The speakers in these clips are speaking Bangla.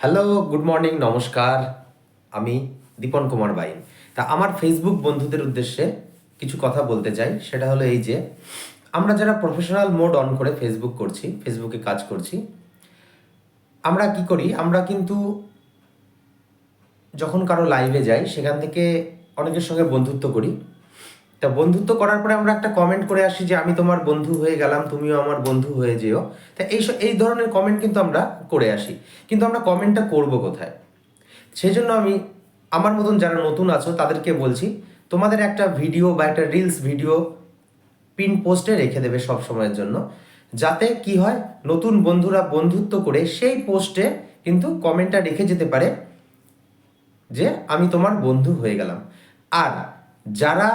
হ্যালো গুড মর্নিং নমস্কার। আমি দীপন কুমার বাইন। তা আমার ফেসবুক বন্ধুদের উদ্দেশ্যে কিছু কথা বলতে চাই। সেটা হলো এই যে, আমরা যারা প্রফেশনাল মোড অন করে ফেসবুক করছি ফেসবুকে কাজ করছি, আমরা কি করি? আমরা কিন্তু যখন কারও লাইভে যাই, সেখান থেকে অনেকের সঙ্গে বন্ধুত্ব করি। তা বন্ধুত্ব করার পরে আমরা একটা কমেন্ট করে আসি যে, আমি তোমার বন্ধু হয়ে গেলাম, তুমিও আমার বন্ধু হয়ে যেও। তা এই এই ধরনের কমেন্ট কিন্তু আমরা করে আসি। কিন্তু আমরা কমেন্টটা করব কোথায়? সেই জন্য আমি আমার মতন যারা নতুন আছো, তাদেরকে বলছি, তোমাদের একটা ভিডিও বা একটা রিলস ভিডিও পিন পোস্টে রেখে দেবে সব সময়ের জন্য। যাতে কি হয়, নতুন বন্ধুরা বন্ধুত্ব করে সেই পোস্টে কিন্তু কমেন্টটা রেখে যেতে পারে যে, আমি তোমার বন্ধু হয়ে গেলাম। আর যারা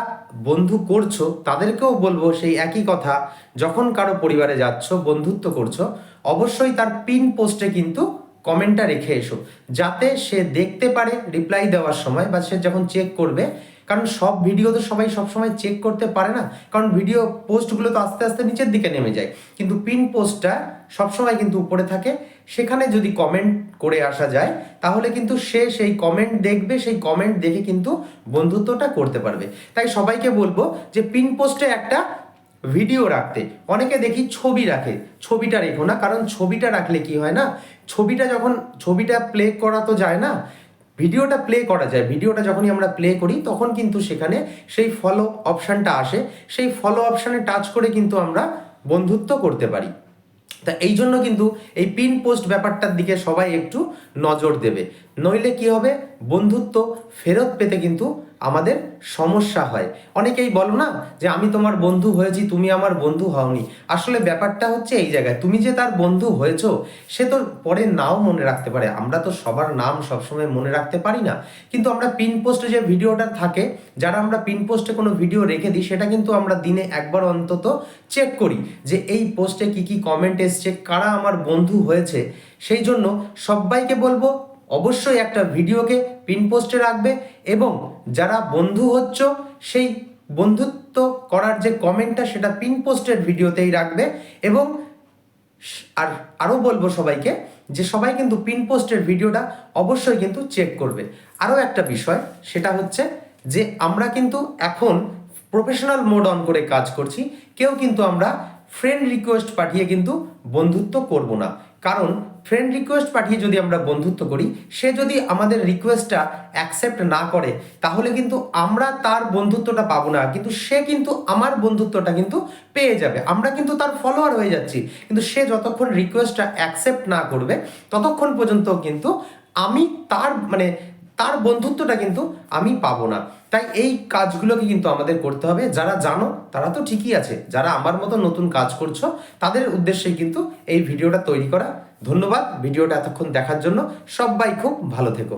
বন্ধু করছ, তাদেরকেও বলব সেই একই কথা, যখন কারও পরিবারে যাচ্ছ, বন্ধুত্ব করছ, অবশ্যই তার পিন পোস্টে কিন্তু কমেন্টটা রেখে এসো, যাতে সে দেখতে পারে রিপ্লাই দেওয়ার সময় বা সে যখন চেক করবে কারণ সব ভিডিও তো সবাই সবসময় চেক করতে পারে না। কারণ ভিডিও পোস্টগুলো তো আস্তে আস্তে নিচের দিকে নেমে যায়। কিন্তু পিন পোস্টটা সবসময় কিন্তু উপরে থাকে। সেখানে যদি কমেন্ট করে আসা যায়, তাহলে কিন্তু সে সেই কমেন্ট দেখবে, সেই কমেন্ট দেখে কিন্তু বন্ধুত্বটা করতে পারবে। তাই সবাইকে বলব যে পিন পোস্টে একটা ভিডিও রাখতে। অনেকে দেখি ছবি রাখে। ছবিটা রেখো না, কারণ ছবিটা রাখলে কি হয় না? ছবিটা যখন, ছবিটা প্লে করা তো যায় না ভিডিওটা প্লে করা যায়। ভিডিওটা যখনই আমরা প্লে করি, তখন কিন্তু সেখানে সেই ফলো অপশানটা আসে। সেই ফলো অপশানে টাচ করে কিন্তু আমরা বন্ধুত্ব করতে পারি। তা এই জন্য কিন্তু এই পিন পোস্ট ব্যাপারটার দিকে সবাই একটু নজর দেবে। নইলে কি হবে? বন্ধুত্ব ফেরত পেতে কিন্তু আমাদের সমস্যা হয়। অনেকেই বলো না যে, আমি তোমার বন্ধু হয়েছি, তুমি আমার বন্ধু হওনি। আসলে ব্যাপারটা হচ্ছে এই জায়গায়, তুমি যে তার বন্ধু হয়েছো, সে তো পরে নাও মনে রাখতে পারে। আমরা তো সবার নাম সবসময় মনে রাখতে পারি না। কিন্তু আমরা পিন পোস্টে যে ভিডিওটা থাকে, যারা আমরা পিন পোস্টে কোনো ভিডিও রেখে দিই, সেটা কিন্তু আমরা দিনে একবার অন্তত চেক করি যে, এই পোস্টে কি কি কমেন্ট এসছে, কারা আমার বন্ধু হয়েছে। সেই জন্য সবাইকে বলব অবশ্যই একটা ভিডিওকে পিন পোস্টে রাখবে এবং যারা বন্ধু হচ্ছ, সেই বন্ধুত্ব করার যে কমেন্টটা, সেটা পিন পোস্টের ভিডিওতেই রাখবে এবং আর আরও বলব সবাইকে যে সবাই কিন্তু পিন পোস্টের ভিডিওটা অবশ্যই কিন্তু চেক করবে। আরও একটা বিষয়, সেটা হচ্ছে যে আমরা কিন্তু এখন প্রফেশনাল মোড অন করে কাজ করছি, কেউ কিন্তু আমরা ফ্রেন্ড রিকোয়েস্ট পাঠিয়ে কিন্তু বন্ধুত্ব করব না। কারণ ফ্রেন্ড রিকোয়েস্ট পাঠিয়ে যদি আমরা বন্ধুত্ব করি, সে যদি আমাদের রিকোয়েস্টটা অ্যাকসেপ্ট না করে, তাহলে কিন্তু আমরা তার বন্ধুত্বটা পাবো না। কিন্তু সে কিন্তু আমার বন্ধুত্বটা কিন্তু পেয়ে যাবে। আমরা কিন্তু তার ফলোয়ার হয়ে যাচ্ছি। কিন্তু সে যতক্ষণ রিকোয়েস্টটা অ্যাকসেপ্ট না করবে, ততক্ষণ পর্যন্ত কিন্তু আমি তার মানে তার বন্ধুত্বটা কিন্তু আমি পাবো না। তাই এই কাজগুলোকে কিন্তু আমাদের করতে হবে। যারা জানো, তারা তো ঠিকই আছে। যারা আমার মতো নতুন কাজ করছ, তাদের উদ্দেশ্যে কিন্তু এই ভিডিওটা তৈরি করা। ধন্যবাদ ভিডিওটা এতক্ষণ দেখার জন্য। সবাই খুব ভালো থেকো।